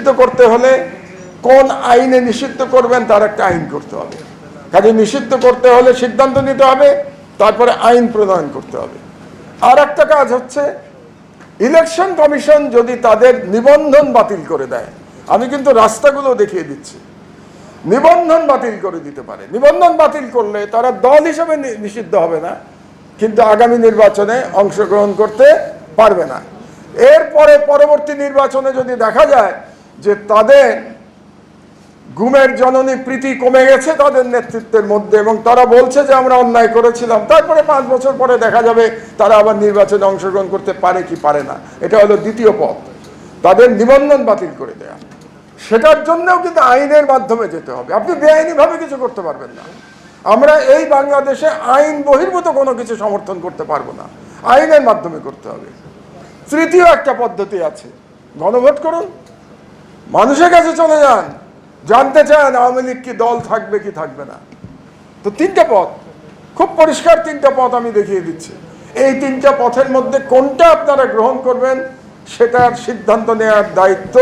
নিষিদ্ধ করতে হলে কোন আইনে নিষিদ্ধ করবেন তার একটা আইন করতে হবে। কাজে নিষিদ্ধ করতে হলে সিদ্ধান্ত নিতে হবে, তারপরে আইন প্রণয়ন করতে হবে। আর একটা কাজ হচ্ছে, ইলেকশন কমিশন যদি তাদের নিবন্ধন বাতিল করে দেয়, আমি কিন্তু রাস্তাগুলো দেখিয়ে দিচ্ছি, নিবন্ধন বাতিল করে দিতে পারে। নিবন্ধন বাতিল করলে তারা দল হিসেবে নিষিদ্ধ হবে না, কিন্তু আগামী নির্বাচনে অংশগ্রহণ করতে পারবে না। এরপরে পরবর্তী নির্বাচনে যদি দেখা যায় যে তাদের গুমের জননী প্রীতি কমে গেছে তাদের নেতৃত্বের মধ্যে এবং তারা বলছে যে আমরা অন্যায় করেছিলাম। তারপরে পাঁচ বছর পরে দেখা যাবে তারা আবার নির্বাচনে অংশগ্রহণ করতে পারে কি পারে না। এটা হলো দ্বিতীয় পথ। তাদের নিবন্ধন বাতিল করে দেয়া। সেটার জন্যও কিন্তু আইনের মাধ্যমে যেতে হবে। আপনি বেআইনিভাবে কিছু করতে পারবেন না। আমরা এই বাংলাদেশে আইন বহির্ভূত কোনো কিছু সমর্থন করতে পারব না। আইনের মাধ্যমে করতে হবে। তৃতীয় একটা পদ্ধতি আছে। গণভোট করুন মানুষের কাছে চলে যান। জানতে চান আওয়ামী লীগ কি দল থাকবে, কি থাকবে না। তো তিনটা পথ। খুব পরিষ্কার তিনটা পথ আমি দেখিয়ে দিচ্ছি। এই তিনটা পথের মধ্যে কোনটা আপনারা গ্রহণ করবেন, সেটার সিদ্ধান্ত নেওয়ার দায়িত্ব,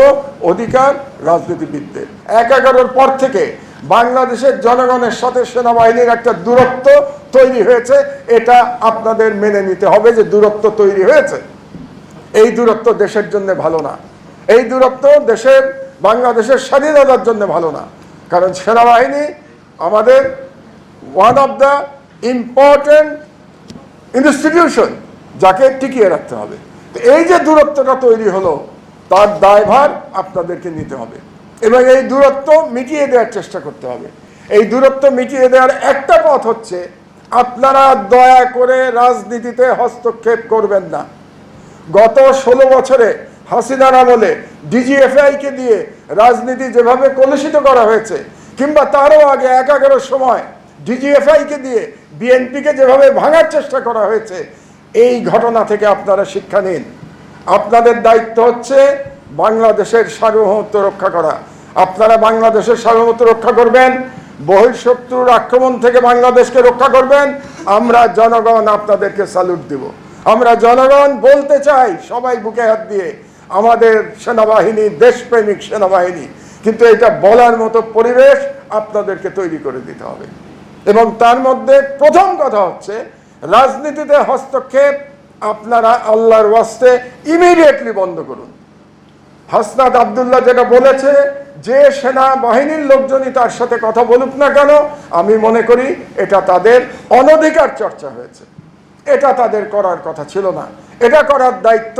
অধিকার রাজনীতিবিদদের। এক এগারোর পর থেকে বাংলাদেশের জনগণের সাথে সেনাবাহিনীর একটা দূরত্ব তৈরি হয়েছে। এটা আপনাদের মেনে নিতে হবে যে দূরত্ব তৈরি হয়েছে। এই দূরত্ব দেশের জন্য ভালো না। এই দূরত্ব দেশের, বাংলাদেশের স্বাধীনতার জন্য ভালো না। কারণ সেনাবাহিনী আমাদের one of the important institution যাকে টিকিয়ে রাখতে হবে। তো এই যে দূরত্বটা তৈরি হলো, তার দায়ভার আপনাদেরকে নিতে হবে। এবং এই দূরত্ব মিটিয়ে দেওয়ার চেষ্টা করতে হবে। এই দূরত্ব মিটিয়ে দেওয়ার একটা পথ হচ্ছে, আপনারা দয়া করে রাজনীতিতে হস্তক্ষেপ করবেন না। গত ষোলো বছরে হাসিনার আমলে ডিজিএফআইকে দিয়ে রাজনীতি যেভাবে কলুষিত করা হয়েছে, কিংবা তারও আগে এক এগারোর সময় ডিজিএফআইকে দিয়ে বিএনপিকে যেভাবে ভাঙার চেষ্টা করা হয়েছে, এই ঘটনা থেকে আপনারা শিক্ষা নিন। আপনাদের দায়িত্ব হচ্ছে বাংলাদেশের সার্বভৌমত্ব রক্ষা করা। আপনারা বাংলাদেশের সার্বভৌমত্ব রক্ষা করবেন, বহিঃশত্রুর আক্রমণ থেকে বাংলাদেশকে রক্ষা করবেন। আমরা জনগণ আপনাদেরকে স্যালুট দিব। আমরা জনগণ বলতে চাই, সবাই বুকে হাত দিয়ে আমাদের সেনাবাহিনী, দেশপ্রেমিক সেনাবাহিনী। কিন্তু এটা বলার মতো পরিবেশ আপনাদেরকে তৈরি করে দিতে হবে। এবং তার মধ্যে প্রথম কথা হচ্ছে, রাজনীতিতে হস্তক্ষেপ আপনারা আল্লাহর ওয়াস্তে ইমিডিয়েটলি বন্ধ করুন। হাসনাত আবদুল্লাহ যেটা বলেছে, যে সেনা বাহিনীর লোকজনই তার সাথে কথা বলুক না কেন, আমি মনে করি এটা তাদের অনধিকার চর্চা হয়েছে। এটা তাদের করার কথা ছিল না। এটা করার দায়িত্ব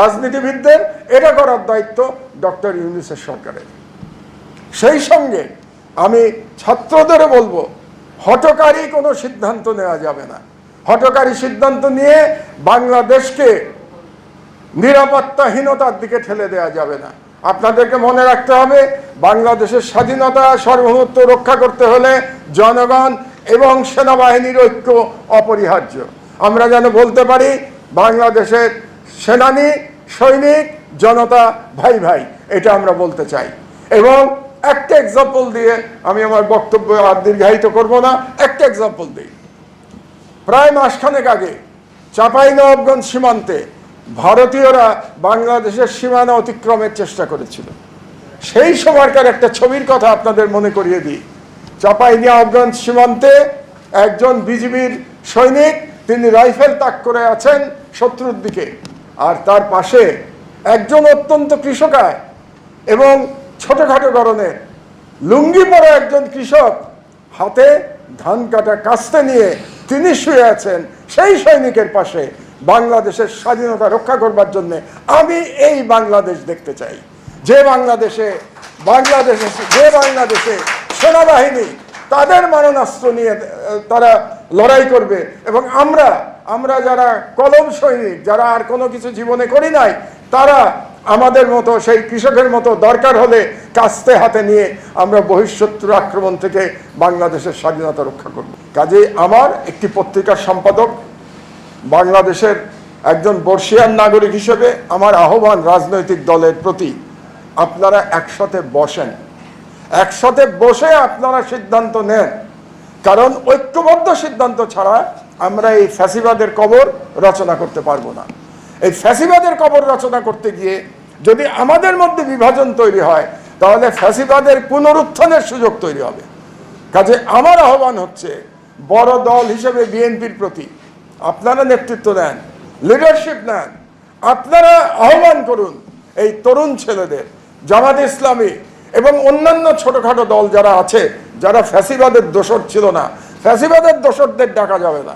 রাজনীতিবিদদের, এটা করার দায়িত্ব ডক্টর ইউনিসের সরকারের। সেই সঙ্গে আমি ছাত্রদেরও বলব হটকারী কোনো সিদ্ধান্ত নেওয়া যাবে না। হটকারী সিদ্ধান্ত নিয়ে বাংলাদেশকে নিরাপত্তাহীনতার দিকে ঠেলে দেওয়া যাবে না। আপনাদেরকে মনে রাখতে হবে, বাংলাদেশের স্বাধীনতা, সার্বভৌমত্ব রক্ষা করতে হলে জনগণ এবং সেনাবাহিনীর ঐক্য অপরিহার্য। আমরা যেন বলতে পারি বাংলাদেশের সেনানি, সৈনিক, জনতা, ভাই ভাই, এটা আমরা বলতে চাই। এবং একটা এক্সাম্পল দিয়ে আমি আমার বক্তব্য আর দীর্ঘায়িত করব না, একটা এক্সাম্পল দিই। প্রায় মাসখানেক আগে চাঁপাইনবাবগঞ্জ সীমান্তে ভারতীয়রা বাংলাদেশের সীমানা অতিক্রমের চেষ্টা করেছিল। সেই সময়কার একটা ছবির কথা আপনাদের মনে করিয়ে দিই। চাঁপাইনবাবগঞ্জ সীমান্তে একজন বিজিবির সৈনিক, তিনি রাইফেল তাক করে আছেন শত্রুর দিকে। আর তার পাশে একজন অত্যন্ত কৃষকায় এবং ছোটখাটো ধরনের লুঙ্গি পরা একজন কৃষক হাতে ধান কাটা কাস্তে নিয়ে তিনি শুয়ে আছেন সেই সৈনিকের পাশে বাংলাদেশের স্বাধীনতা রক্ষা করবার জন্য আমি এই বাংলাদেশ দেখতে চাই। যে বাংলাদেশে বাংলাদেশে, যে বাংলাদেশে সেনাবাহিনী তাদের মারণাস্ত্র নিয়ে তারা লড়াই করবে এবং আমরা আমরা যারা কলম সৈনিক, যারা আর কোনো কিছু জীবনে করি নাই, তারা আমাদের মতো, সেই কৃষকের মতো দরকার হলে কাস্তে হাতে নিয়ে আমরা বহিঃশত্রু আক্রমণ থেকে বাংলাদেশের স্বাধীনতা রক্ষা করব। কাজে আমার একটি পত্রিকার সম্পাদক, বাংলাদেশের একজন বর্ষিয়ান নাগরিক হিসেবে আমার আহ্বান রাজনৈতিক দলের প্রতি, আপনারা একসাথে বসেন। একসাথে বসে আপনারা সিদ্ধান্ত নেন। কারণ ঐক্যবদ্ধ সিদ্ধান্ত ছাড়া আমরা এই ফ্যাসিবাদের কবর রচনা করতে পারব না। এই ফ্যাসিবাদের কবর রচনা করতে গিয়ে যদি আমাদের মধ্যে বিভাজন তৈরি হয়, তাহলে ফ্যাসিবাদের পুনরুত্থানের সুযোগ তৈরি হবে। কাজে আমার আহ্বান হচ্ছে, বড় দল হিসেবে বিএনপির প্রতি আপনারা নেতৃত্ব দেন লিডারশিপ নেন, আপনারা আহ্বান করুন এই তরুণ ছেলেদের, জামাত ইসলামী এবং অন্যান্য ছোটোখাটো দল যারা আছে যারা ফ্যাসিবাদের দোষর ছিল না, ফ্যাসিবাদের দোষরদের ডাকা যাবে না।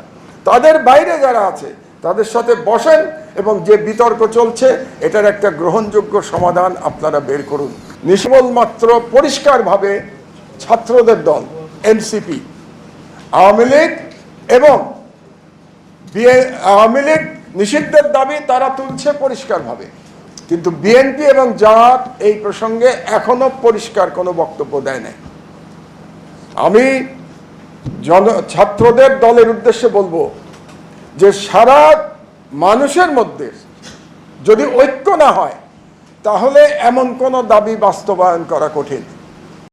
তাদের বাইরে যারা আছে, তাদের সাথে বসেন এবং যে বিতর্ক চলছে, এটার একটা গ্রহণযোগ্য সমাধান আপনারা বের করুন। নিষ্কলমাত্র পরিষ্কারভাবে ছাত্রদের দল, এনসিপি, আওয়ামী লীগ এবং আওয়ামী লীগ নিষিদ্ধের দাবি তারা তুলছে পরিষ্কারভাবে। কিন্তু বিএনপি এবং জামাত এই প্রসঙ্গে এখনও পরিষ্কার কোনো বক্তব্য দেয় নাই। আমি জন, ছাত্রদের দলের উদ্দেশ্যে বলব যে সারা মানুষের মধ্যে যদি ঐক্য না হয়, তাহলে এমন কোনো দাবি বাস্তবায়ন করা কঠিন।